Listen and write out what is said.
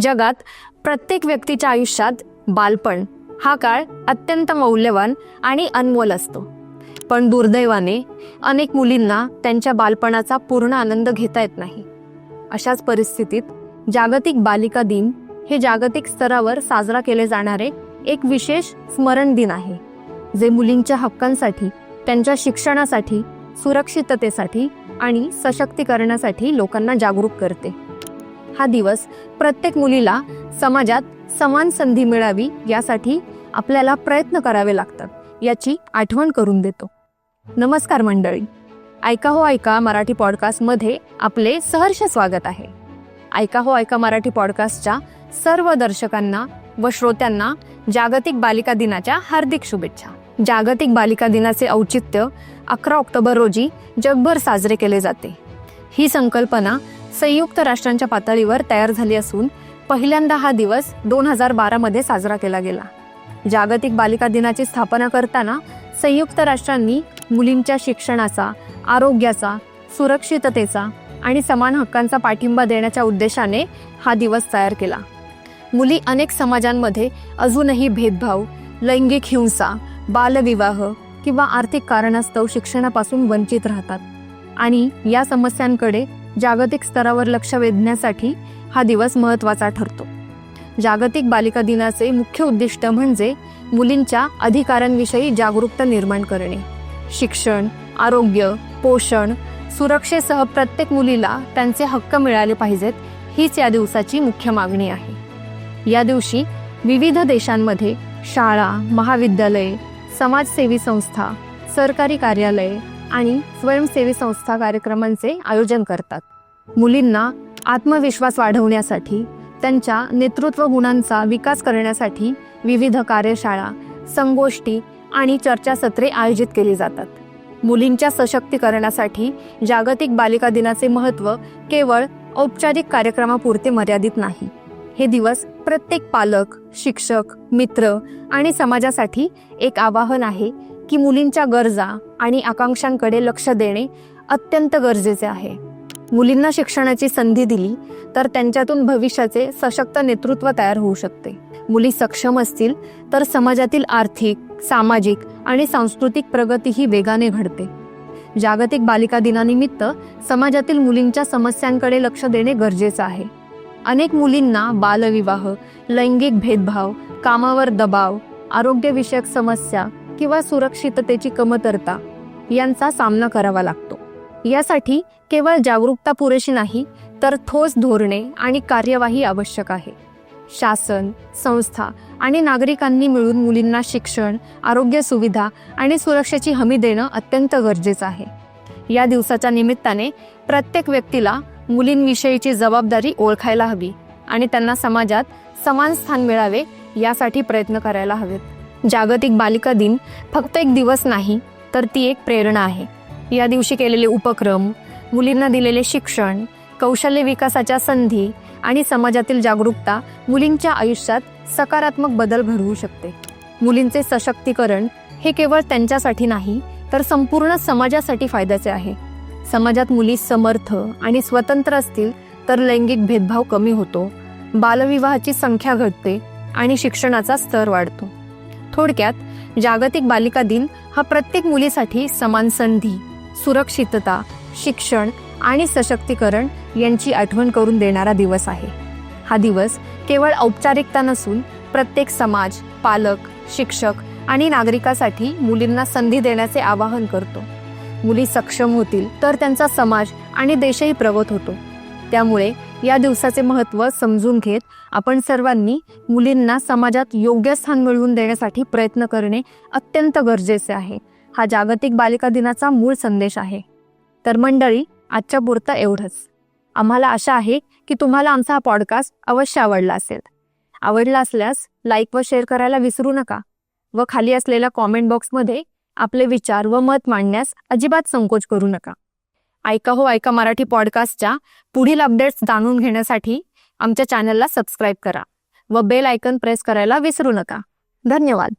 जगात प्रत्येक व्यक्तीच्या आयुष्यात बालपण हा काळ अत्यंत मौल्यवान आणि अनमोल असतो. पण दुर्दैवाने अनेक मुलींना त्यांच्या बालपणाचा पूर्ण आनंद घेता येत नाही. अशाच परिस्थितीत जागतिक बालिका दिन हे जागतिक स्तरावर साजरा केले जाणारे एक विशेष स्मरण दिन आहे जे मुलींच्या हक्कांसाठी त्यांच्या शिक्षणासाठी सुरक्षिततेसाठी आणि सशक्तीकरणासाठी लोकांना जागरूक करते. हा दिवस प्रत्येक मुलीला समाजात समान संधी मिळावी यासाठी आपल्याला प्रयत्न करावे लागतात याची आठवण करून देतो. नमस्कार मंडळी. ऐका हो ऐका मराठी पॉडकास्टमध्ये आपले सहर्ष स्वागत आहे. ऐका हो ऐका मराठी पॉडकास्टच्या सर्व दर्शकांना व श्रोत्यांना जागतिक बालिका दिनाच्या हार्दिक शुभेच्छा. जागतिक बालिका दिनाचे औचित्य अकरा ऑक्टोबर रोजी जगभर साजरे केले जाते. ही संकल्पना संयुक्त राष्ट्रांच्या पातळीवर तयार झाली असून पहिल्यांदा हा दिवस दोन हजार बारामध्ये साजरा केला गेला. जागतिक बालिका दिनाची स्थापना करताना संयुक्त राष्ट्रांनी मुलींच्या शिक्षणाचा आरोग्याचा सुरक्षिततेचा आणि समान हक्कांचा पाठिंबा देण्याच्या उद्देशाने हा दिवस तयार केला. मुली अनेक समाजांमध्ये अजूनही भेदभाव लैंगिक हिंसा बालविवाह किंवा आर्थिक कारणास्तव शिक्षणापासून वंचित राहतात आणि या समस्यांकडे जागतिक स्तरावर लक्ष वेधण्यासाठी हा दिवस महत्त्वाचा ठरतो. जागतिक बालिका दिनाचे मुख्य उद्दिष्ट म्हणजे मुलींच्या अधिकारांविषयी जागरूकता निर्माण करणे. शिक्षण आरोग्य पोषण सुरक्षेसह प्रत्येक मुलीला त्यांचे हक्क मिळाले पाहिजेत हीच या दिवसाची मुख्य मागणी आहे. या दिवशी विविध देशांमध्ये शाळा महाविद्यालये समाजसेवी संस्था सरकारी कार्यालये आणि स्वयंसेवी संस्था कार्यक्रमांचे आयोजन करतात. मुलींना आत्मविश्वास वाढवण्यासाठी त्यांच्या नेतृत्व गुणांचा विकास करण्यासाठी विविध कार्यशाळा संगोष्ठी आणि चर्चासत्रे आयोजित केली जातात. मुलींच्या सशक्तीकरणासाठी जागतिक बालिका दिनाचे महत्त्व केवळ औपचारिक कार्यक्रमापुरते मर्यादित नाही. हे दिवस प्रत्येक पालक शिक्षक मित्र आणि समाजासाठी एक आवाहन आहे की मुलींच्या गरजा आणि आकांक्षांकडे लक्ष देणे अत्यंत गरजेचे आहे. मुलींना शिक्षणाची संधी दिली तर त्यांच्यातून भविष्याचे सशक्त नेतृत्व तयार होऊ शकते. मुली सक्षम असतील तर समाजातील आर्थिक सामाजिक आणि सांस्कृतिक प्रगतीही वेगाने घडते. जागतिक बालिका दिनानिमित्त समाजातील मुलींच्या समस्यांकडे लक्ष देणे गरजेचं आहे. अनेक मुलींना बालविवाह लैंगिक भेदभाव कामावर दबाव आरोग्यविषयक समस्या किंवा सुरक्षिततेची कमतरता यांचा सामना करावा लागतो. यासाठी केवळ जागरूकता पुरेशी नाही तर ठोस धोरणे आणि कार्यवाही आवश्यक आहे. शासन संस्था आणि नागरिकांनी मिळून मुलींना शिक्षण आरोग्य सुविधा आणि सुरक्षेची हमी देणं अत्यंत गरजेचं आहे. या दिवसाच्या निमित्ताने प्रत्येक व्यक्तीला मुलींविषयीची जबाबदारी ओळखायला हवी आणि त्यांना समाजात समान स्थान मिळावे यासाठी प्रयत्न करायला हवेत. जागतिक बालिका दिन फक्त एक दिवस नाही तर ती एक प्रेरणा आहे. या दिवशी केलेले उपक्रम मुलींना दिलेले शिक्षण कौशल्य विकासाच्या संधी आणि समाजातील जागरूकता मुलींच्या आयुष्यात सकारात्मक बदल घडवू शकते. मुलींचे सशक्तीकरण हे केवळ त्यांच्यासाठी नाही तर संपूर्ण समाजासाठी फायद्याचे आहे. समाजात मुली समर्थ आणि स्वतंत्र असतील तर लैंगिक भेदभाव कमी होतो बालविवाहाची संख्या घटते आणि शिक्षणाचा स्तर वाढतो. थोडक्यात जागतिक बालिका दिन हा प्रत्येक मुलीसाठी समान संधी सुरक्षितता शिक्षण आणि सशक्तीकरण यांची आठवण करून देणारा दिवस आहे. हा दिवस केवळ औपचारिकता नसून प्रत्येक समाज पालक शिक्षक आणि नागरिकासाठी मुलींना संधी देण्याचे आवाहन करतो. मुली सक्षम होतील तर त्यांचा समाज आणि देशही प्रगत होतो. त्यामुळे या दिवसाचे महत्त्व समजून घेत आपण सर्वांनी मुलींना समाजात योग्य स्थान मिळवून देण्यासाठी प्रयत्न करणे अत्यंत गरजेचे आहे. हा जागतिक बालिका दिनाचा मूळ संदेश आहे. तर मंडळी आजच्या पुरतं एवढंच. आम्हाला आशा आहे की तुम्हाला आमचा हा पॉडकास्ट अवश्य आवडला असेल. आवडला असल्यास लाईक व शेअर करायला विसरू नका व खाली असलेल्या कॉमेंट बॉक्समध्ये आपले विचार व मत मांडण्यास अजिबात संकोच करू नका. ऐका हो ऐका मराठी पॉडकास्टच्या पुढील अपडेट्स जाणून घेण्यासाठी आमच्या चॅनलला सबस्क्राईब करा व बेल आयकन प्रेस करायला विसरू नका. धन्यवाद.